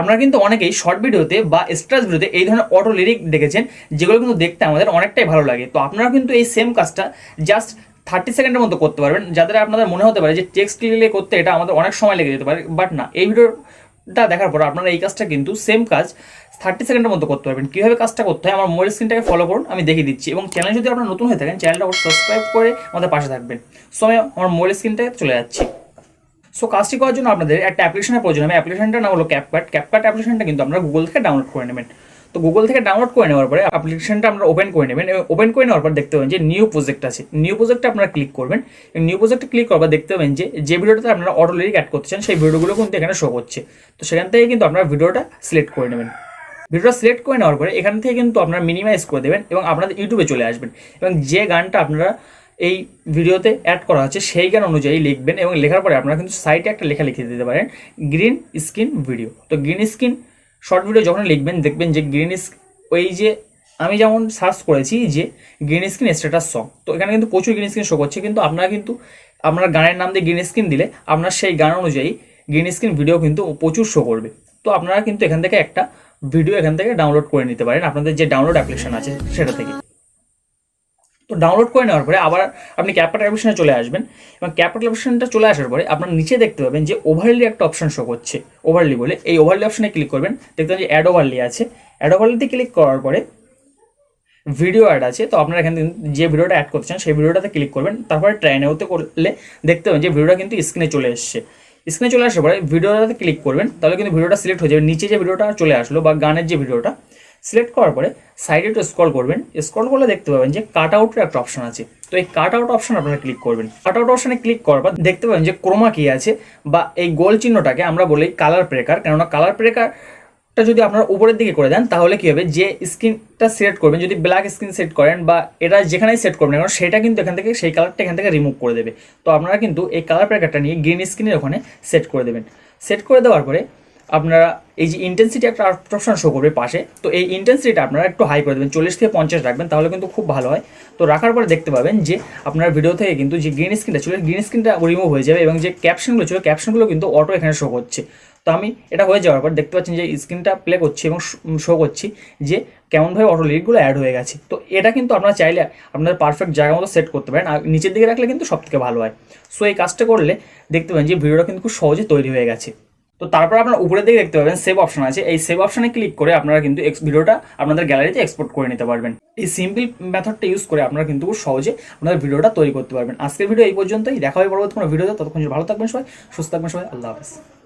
আপনারা কিন্তু অনেকেই শর্ট ভিডিওতে বা স্ট্রাস ভিডিওতে এই ধরনের অটো লিরিক দেখেছেন, যেগুলো কিন্তু দেখতে আমাদের অনেকটাই ভালো লাগে। তো আপনারা কিন্তু এই সেম কাজটা জাস্ট থার্টি সেকেন্ডের মতো করতে পারবেন যাদের আপনাদের মনে হতে পারে যে টেক্সট ক্লিলে করতে এটা আমাদের অনেক সময় লেগে যেতে পারে বাট না, এই ভিডিওটা দেখার পর আপনারা এই কাজটা কিন্তু সেম কাজ থার্টি সেকেন্ডের মতো করতে পারবেন। কীভাবে কাজটা করতে হয় আমার মোবাইল স্ক্রিনটাকে ফলো করুন, আমি দেখিয়ে দিচ্ছি এবং চ্যানেল যদি আপনারা নতুন হয়ে থাকেন চ্যানেলটা সাবস্ক্রাইব করে আমাদের পাশে থাকবেন। সো আমি আমার মোবাইল স্ক্রিনটাকে চলে যাচ্ছি। সো কাজটি করার জন্য আপনাদের একটা অ্যাপ্লিকেশনের প্রয়োজন হবে। অ্যাপ্লিকেশনটা নাম হলো ক্যাপকাট ক্যাপকাট অ্যাপ্লিকেশনটা কিন্তু আপনারা গুগল থেকে ডাউনলোড করে নেবেন। তো গুগল থেকে ডাউনলোড করে নেওয়ার পরে অ্যাপ্লিকেশনটা আপনারা ওপেন করে নেবেন। এবং ওপেন করে নেওয়ার পর দেখতে পাবেন যে নিউ প্রজেক্ট আছে। নিউ প্রজেক্টে আপনারা ক্লিক করবেন। এবং নিউ প্রজেক্টে ক্লিক করার পর দেখতে পাবেন যে যে ভিডিওটাতে আপনারা অটো লিরিক অ্যাড করতে চান, সেই ভিডিওগুলো কিন্তু এখানে শো করছে তো সেখান থেকে কিন্তু আপনারা ভিডিওটা সিলেক্ট করে নেবেন। ভিডিওটা সিলেক্ট করে নেওয়ার পরে এখান থেকে কিন্তু আপনারা মিনিমাইজ করে দেবেন এবং আপনাদের ইউটিউবে চলে আসবেন। এবং যে গানটা আপনারা এই ভিডিওতে অ্যাড করা হচ্ছে সেই গান অনুযায়ী লিখবেন এবং লেখার পরে আপনারা কিন্তু সাইটে একটা লেখা লিখে দিতে পারেন গ্রিন স্ক্রিন ভিডিও তো গ্রিন স্ক্রিন শর্ট ভিডিও যখন লিখবেন, দেখবেন যে গ্রিন ওই যে আমি যেমন সার্চ করেছি যে গ্রিন স্ক্রিন স্ট্যাটাস সং তো এখানে কিন্তু প্রচুর গ্রিন স্ক্রিন শো করছে, কিন্তু আপনারা কিন্তু, আপনার গানের নাম দিয়ে গ্রিন স্ক্রিন দিলে আপনার সেই গান অনুযায়ী গ্রিন স্ক্রিন ভিডিও কিন্তু প্রচুর শো করবে। তো আপনারা কিন্তু এখান থেকে একটা ভিডিও এখান থেকে ডাউনলোড করে নিতে পারেন, আপনাদের যে ডাউনলোড অ্যাপ্লিকেশন আছে সেটা থেকে। তো ডাউনলোড করে নেওয়ার পরে আবার আপনি ক্যাপকাট অ্যাপ্লিকেশনে চলে আসবেন এবং ক্যাপকাট অ্যাপ্লিকেশনটা চলে আসার পরে আপনার নিচে দেখতে পাবেন যে ওভারলি একটা অপশন শো করছে ওভারলি বলে। এই ওভারলি অপশনে ক্লিক করবেন, দেখতে পাবেন যে অ্যাড ওভারলি আছে। অ্যাড ওভারলিতে ক্লিক করার পরে ভিডিও অ্যাড আছে। তো আপনারা এখান থেকে যে ভিডিওটা অ্যাড করতে চান, সেই ভিডিওটাতে ক্লিক করবেন। তারপরে ট্রাই নেওতে করলে দেখতে পাবেন যে ভিডিওটা কিন্তু স্ক্রিনে চলে এসছে। স্ক্রিনে চলে আসার পরে ভিডিওটাতে ক্লিক করবেন, তাহলে কিন্তু ভিডিওটা সিলেক্ট হয়ে যাবে। নিচে যে ভিডিওটা চলে আসলো বা গানের যে ভিডিওটা সিলেক্ট করার পরে সাইডে একটু স্ক্রল করবেন। স্ক্রল করলে দেখতে পাবেন যে কাট আউটের একটা অপশন আছে। তো এই কাট আউট অপশন আপনারা ক্লিক করবেন। কাট আউট অপশনে ক্লিক করার পর দেখতে পাবেন যে ক্রোমা কি আছে বা এই গোল চিহ্নটাকে আমরা বলি কালার ব্রেকার কেননা কালার ব্রেকার টা যদি আপনারা উপরের দিকে করে দেন, তাহলে কি হবে? যে স্ক্রিনটা সিলেক্ট করবেন, যদি ব্ল্যাক স্ক্রিন সেট করেন বা এটা যেখানেই সেট করবেন এখন সেটা কিন্তু এখান থেকে, সেই কালারটা এখান থেকে রিমুভ করে দেবে। তো আপনারা কিন্তু এই কালার প্যাকেটটা নিয়ে গ্রিন স্ক্রিনের ওখানে সেট করে দেবেন। সেট করে দেওয়ার পরে আপনারা, এই যে ইন্টেন্সিটি একটা অপশন শো করবে পাশে, তো এই ইন্টেন্সিটিটা আপনারা একটু হাই করে দেবেন, চল্লিশ থেকে পঞ্চাশ রাখবেন, তাহলে কিন্তু খুব ভালো হয়। তো রাখার পরে দেখতে পাবেন যে, আপনার ভিডিও থেকে কিন্তু যে গ্রিন স্ক্রিনটা ছিল গ্রিন স্ক্রিনটা রিমুভ হয়ে যাবে এবং যে ক্যাপশনগুলো ছিল ক্যাপশনগুলো কিন্তু অটো এখানে শো করছে। তো আমি এটা হয়ে যাওয়ার পর দেখতে পাচ্ছেন যে স্ক্রিনটা প্লে করছি এবং শো করছি যে কেমনভাবে অটো লিরিকগুলো অ্যাড হয়ে গেছে। তো এটা কিন্তু আপনারা চাইলে আপনার পারফেক্ট জায়গা মতো সেট করতে পারেন, আর নিচের দিকে রাখলে কিন্তু সব থেকে ভালো হয়। সো এই কাজটা করলে দেখতে পাবেন যে ভিডিওটা কিন্তু খুব সহজে তৈরি হয়ে গেছে। তো তারপর আপনারা উপরের দিকে দেখতে পাবেন সেভ অপশন আছে। এই সেভ অপশনে ক্লিক করে আপনারা কিন্তু এক্স ভিডিওটা আপনাদের গ্যালারিতে এক্সপোর্ট করে নিতে পারবেন। এই সিম্পল মেথডটা ইউজ করে আপনারা কিন্তু খুব সহজে আপনাদের ভিডিওটা তৈরি করতে পারবেন। আজকের ভিডিও এই পর্যন্তই। দেখা হয়ে পরবর্তী কোনো ভিডিওতে। ততক্ষণ ভালো থাকবেন সবাই, সুস্থ থাকবেন সবাই। আল্লাহ হাফিজ।